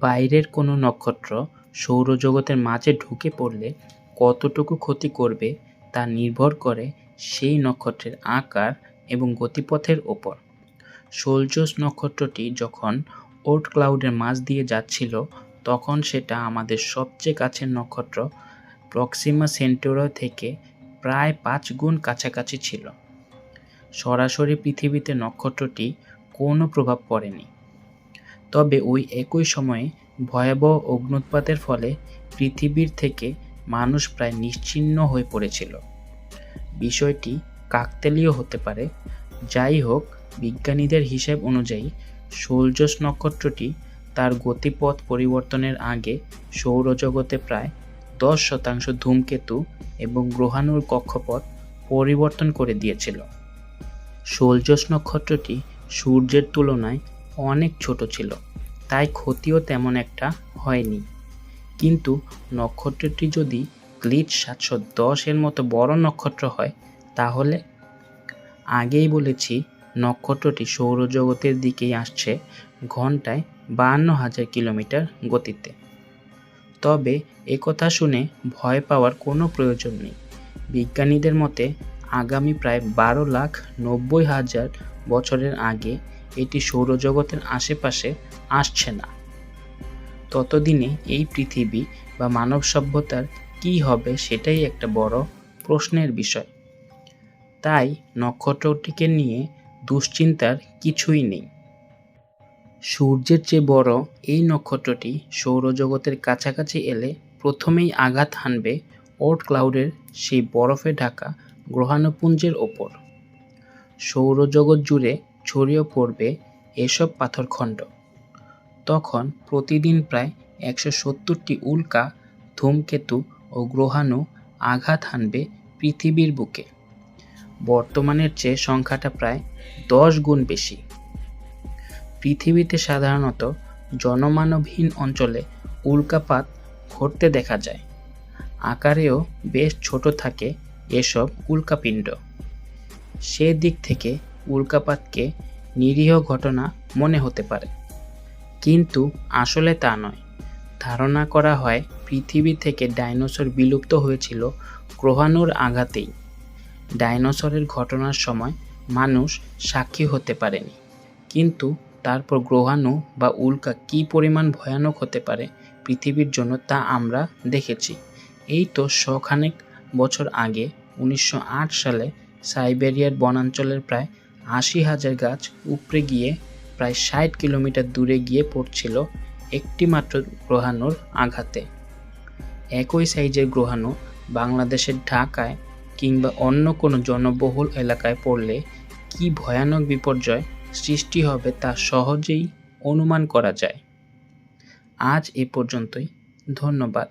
বাইরের কোনো নক্ষত্র সৌরজগতের মাঝে ঢুকে পড়লে কতটুকু ক্ষতি করবে তা নির্ভর করে সেই নক্ষত্রের আকার এবং গতিপথের ওপর। সোলজোস নক্ষত্রটি যখন ওর্ট ক্লাউডের মাঝ দিয়ে যাচ্ছিল, তখন সেটা আমাদের সবচেয়ে কাছের নক্ষত্র প্রক্সিমা সেন্টোরা থেকে প্রায় পাঁচ গুণ কাছাকাছি ছিল। সরাসরি পৃথিবীতে নক্ষত্রটি কোনো প্রভাব পড়েনি। তবে ওই একই সময়ে ভয়াবহ অগ্নুৎপাতের ফলে পৃথিবীর থেকে মানুষ প্রায় নিশ্চিহ্ন হয়ে পড়েছিল। বিষয়টি কাকতালীয় হতে পারে। যাই হোক, বিজ্ঞানীদের হিসেব অনুযায়ী সৌরজস নক্ষত্রটি তার গতিপথ পরিবর্তনের আগে সৌরজগতে প্রায় দশ শতাংশ ধূমকেতু এবং গ্রহাণুর কক্ষপথ পরিবর্তন করে দিয়েছিল। সোলজস নক্ষত্রটি সূর্যের তুলনায় অনেক ছোট ছিল, তাই ক্ষতিও তেমন একটা হয়নি। কিন্তু নক্ষত্রটি যদি গ্লিচ সাতশো দশের মতো বড় নক্ষত্র হয়, তাহলে আগেই বলেছি নক্ষত্রটি সৌরজগতের দিকেই আসছে ঘন্টায় বাহান্ন হাজার কিলোমিটার গতিতে। তবে একথা শুনে ভয় পাওয়ার কোনো প্রয়োজন নেই। বিজ্ঞানীদের মতে আগামী প্রায় বারো লাখ নব্বই হাজার বছরের আগে এটি সৌরজগতের আশেপাশে আসছে না। ততদিনে এই পৃথিবী বা মানব সভ্যতার কী হবে সেটাই একটা বড় প্রশ্নের বিষয়। তাই নক্ষত্রটিকে নিয়ে দুশ্চিন্তার কিছুই নেই। সূর্যের চেয়ে বড় এই নক্ষত্রটি সৌরজগতের কাছাকাছি এলে প্রথমেই আঘাত হানবে ওর্ট ক্লাউডের সেই বরফে ঢাকা গ্রহাণুপুঞ্জের ওপর। সৌরজগৎ জুড়ে ছড়িয়ে পড়বে এসব পাথরখণ্ড। তখন প্রতিদিন প্রায় একশো সত্তরটি উল্কা, ধূমকেতু ও গ্রহাণু আঘাত হানবে পৃথিবীর বুকে। বর্তমানের চেয়ে সংখ্যাটা প্রায় দশ গুণ বেশি। পৃথিবীতে সাধারণত জনমানবহীন অঞ্চলে উল্কাপাত ঘটতে দেখা যায়। আকারেও বেশ ছোট থাকে এসব উল্কাপিণ্ড। সে দিক থেকে উল্কাপাতকে নিরীহ ঘটনা মনে হতে পারে। কিন্তু আসলে তা নয়। ধারণা করা হয়, পৃথিবী থেকে ডাইনোসর বিলুপ্ত হয়েছিল গ্রহাণুর আঘাতেই। ডাইনোসরের ঘটনার সময় মানুষ সাক্ষী হতে পারেনি। কিন্তু তারপর গ্রহাণু বা উল্কা কি পরিমাণ ভয়ানক হতে পারে পৃথিবীর জন্য তা আমরা দেখেছি। এই তো শখানেক বছর আগে, উনিশশো আট সালে সাইবেরিয়ার বনাঞ্চলের প্রায় আশি হাজার গাছ উপড়ে গিয়ে প্রায় ষাট কিলোমিটার দূরে গিয়ে পড়ছিল একটি মাত্র গ্রহাণুর আঘাতে। একই সাইজের গ্রহাণু বাংলাদেশের ঢাকায় কিংবা অন্য কোনো জনবহুল এলাকায় পড়লে কী ভয়ানক বিপর্যয় সৃষ্টি হবে তা সহজেই অনুমান করা যায়। আজ এ পর্যন্তই। ধন্যবাদ।